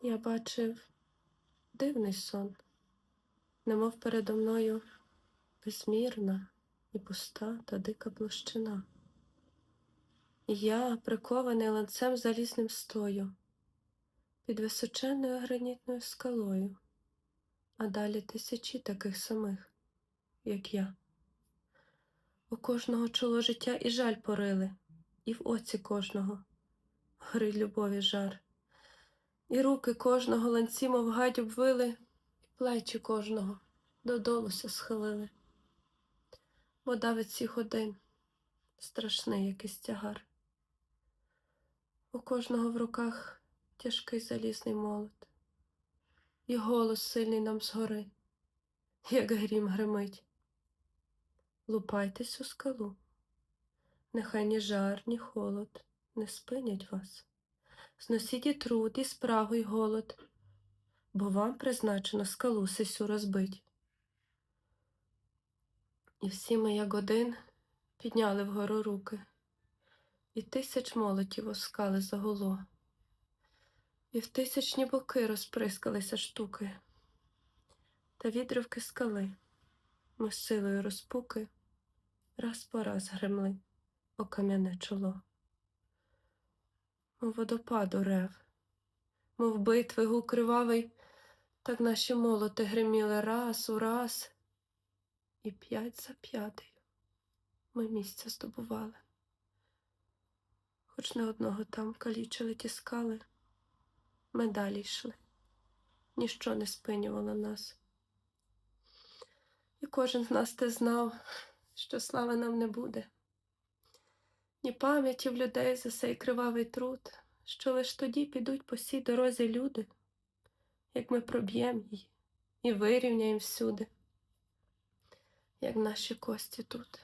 Я бачив дивний сон, немов передо мною безмірна і пуста та дика площина. Я, прикований ланцем залізним стою, під височенною гранітною скалою, а далі тисячі таких самих, як я. У кожного чоло життя і жаль порили, і в оці кожного горить любові жар. І руки кожного ланці, мов гать обвили, і плечі кожного додолуся схилили. Бо давить ці годин страшний якийсь тягар. У кожного в руках тяжкий залізний молот, і голос сильний нам згори, як грім гримить. Лупайтесь у скалу, нехай ні жар, ні холод не спинять вас. Зносіть і труд, і спрагу, і голод, бо вам призначено скалу сисю розбить. І всі ми, як один, підняли вгору руки, і тисяч молотів оскали загуло, і в тисячні боки розприскалися штуки, та відривки скали ми з силою розпуки раз по раз гремли о кам'яне чоло мов водопаду рев, мов битви гук кривавий, так наші молоти гриміли раз у раз, і п'ять за п'ятою ми місця здобували. Хоч не одного там калічили ті скали, ми далі йшли, ніщо не спинювало нас. І кожен з нас те знав, що слави нам не буде ні пам'яті в людей за сей кривавий труд, що лиш тоді підуть по сій дорозі люди, як ми проб'ємо її і вирівняємо всюди, як наші кості тут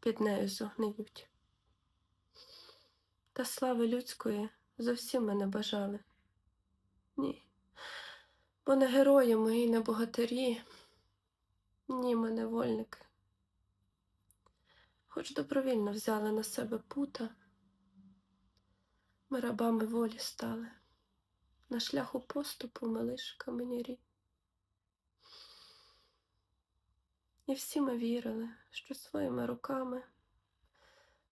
під нею зогниють. Та слави людської зовсім ми не бажали. Ні, бо не герої і не богатирі, ні, ми невольники хоч добровільно взяли на себе пута, ми рабами волі стали, на шляху поступу ми лиш каменярі. І всі ми вірили, що своїми руками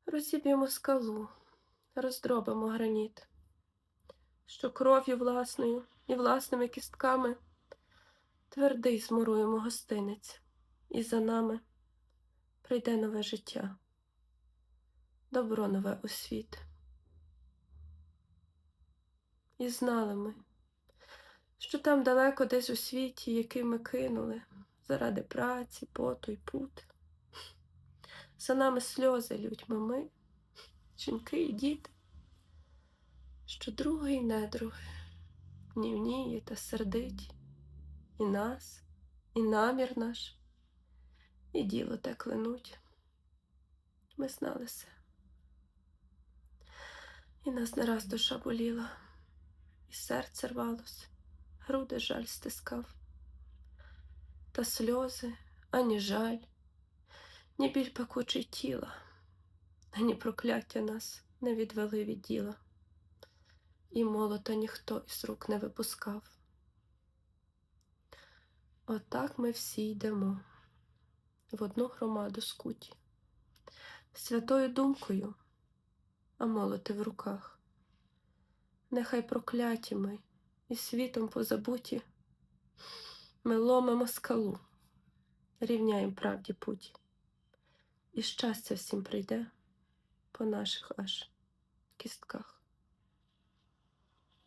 розіб'ємо скалу, роздробимо граніт, що кров'ю власною і власними кістками твердий змуруємо гостинець, і за нами прийде нове життя, добро нове у світ. І знали ми, що там далеко десь у світі, який ми кинули заради праці, поту й пут. За нами сльози людьми ми, жінки і діти, що другий недруги гнівніє та сердить і нас, і намір наш і діло те клянуть. Ми знали все. І нас не раз душа боліла, і серце рвалось, груди жаль стискав, та сльози, ані жаль, ні біль пекучий тіла, ані прокляття нас не відвели від діла, і молота ніхто із рук не випускав. Отак ми всі йдемо в одну громаду скуті, святою думкою, а молоти в руках. Нехай прокляті ми і світом позабуті, ми ломимо скалу, рівняємо правді путі, і щастя всім прийде по наших аж кістках.